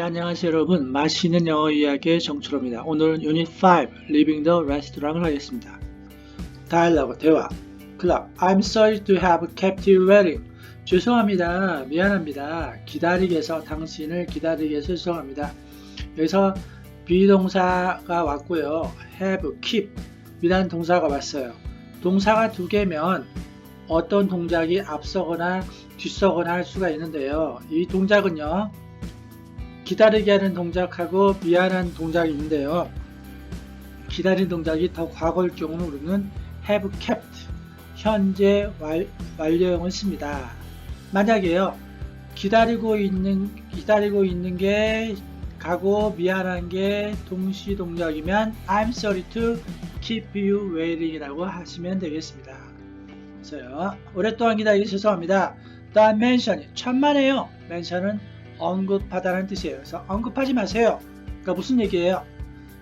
네, 안녕하세요 여러분. 맛있는 영어 이야기의 정철호입니다. 오늘은 유닛 5, Leaving the Restaurant을 하겠습니다. 다이얼로그, 대화. 클럽, I'm sorry to have kept you waiting. 죄송합니다. 미안합니다. 기다리게 해서, 당신을 기다리게 해서 죄송합니다. 여기서 비동사가 왔고요. have, keep, 이란 동사가 왔어요. 동사가 두 개면 어떤 동작이 앞서거나 뒤서거나 할 수가 있는데요. 이 동작은요. 기다리게 하는 동작하고 미안한 동작이 있는데요. 기다린 동작이 더 과거일 경우는 우리는 have kept 현재 완, 완료형을 씁니다. 만약에요. 기다리고 있는 기다리고 있는 게 가고 미안한 게 동시 동작이면 I'm sorry to keep you waiting이라고 하시면 되겠습니다. 그래서요. 오랫동안 기다리기 죄송합니다. The mention이 천만에요. mention은 언급하다는 뜻이에요. 그래서 언급하지 마세요. 그러니까 무슨 얘기예요?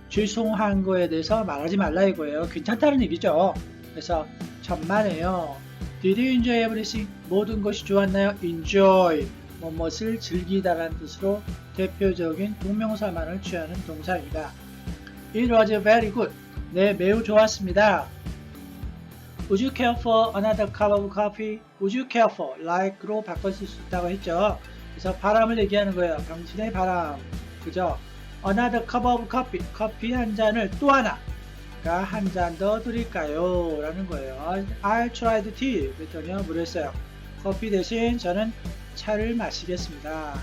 죄송한 거에 대해서 말하지 말라 이거예요. 괜찮다는 얘기죠. 그래서 천만에요. Did you enjoy everything? 모든 것이 좋았나요? Enjoy. 뭐뭇을 즐기다라는 뜻으로 대표적인 동명사만을 취하는 동사입니다. It was very good. 네, 매우 좋았습니다. Would you care for another cup of coffee? Would you care for like로 바꿔 쓸 수 있다고 했죠. 그래서 바람을 얘기하는 거예요. 당신의 바람. 그죠? Another cup of coffee. 커피 한 잔을 또 하나. 한잔 더 드릴까요? 라는 거예요. I tried tea. 그랬더니 뭐랬어요? 커피 대신 저는 차를 마시겠습니다.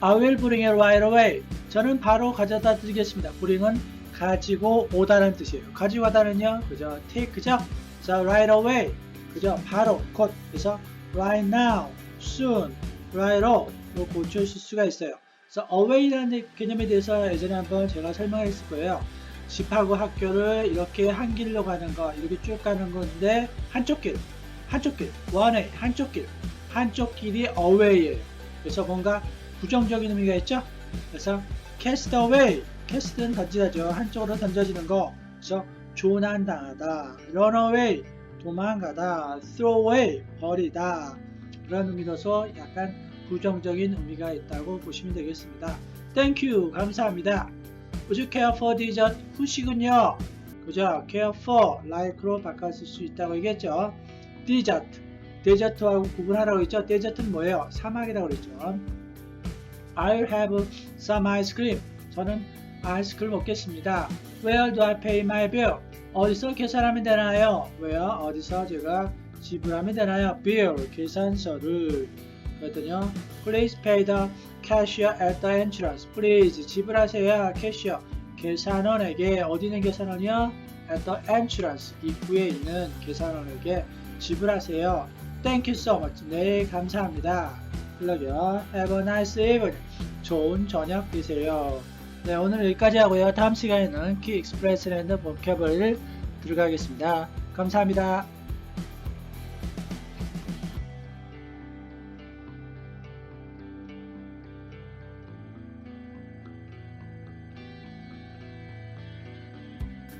I will bring it right away. 저는 바로 가져다 드리겠습니다. bring은 가지고 오다는 뜻이에요. 가지고 오다는요, 그죠? take죠? 자, right away. 그죠? 바로, 곧. 그래서 right now, soon, right off. 로 고쳐줄 수가 있어요. 그래서 away라는 개념에 대해서 예전에 한번 제가 설명했을 거예요. 집하고 학교를 이렇게 한 길로 가는 거, 이렇게 쭉 가는 건데, 한쪽 길, 한쪽 길, one way, 한쪽 길, 한쪽 길이 away예요. 그래서 뭔가 부정적인 의미가 있죠? 그래서 cast away, cast는 던지다죠. 한쪽으로 던져지는 거. 그래서 조난당하다. run away, 도망가다. throw away, 버리다. 그런 의미로서 약간 부정적인 의미가 있다고 보시면 되겠습니다. Thank you, 감사합니다. Would you care for dessert? 후식은요. 그죠? care for, like로 쓸수 있다고 얘기했죠. dessert, 데저트하고 구분하라고 했죠. 데저트는 뭐예요? 사막이라고 그랬죠. I'll have some ice cream. 저는 아이스크림 먹겠습니다. Where do I pay my bill? 어디서 계산하면 되나요? Where? 어디서 제가 지불하면 되나요? bill, 계산서를. 그랬더니요. Please pay the cashier at the entrance. Please 지불하세요. 캐시어. 계산원에게 어디 있는 계산원이요? At the entrance. 입구에 있는 계산원에게 지불하세요. Thank you so much. 네, 감사합니다. 클락이요. Have a nice evening. 좋은 저녁 되세요. 네, 오늘 여기까지 하고요. 다음 시간에는 키 익스프레스 랜드 보캐버리를 들어가겠습니다. 감사합니다.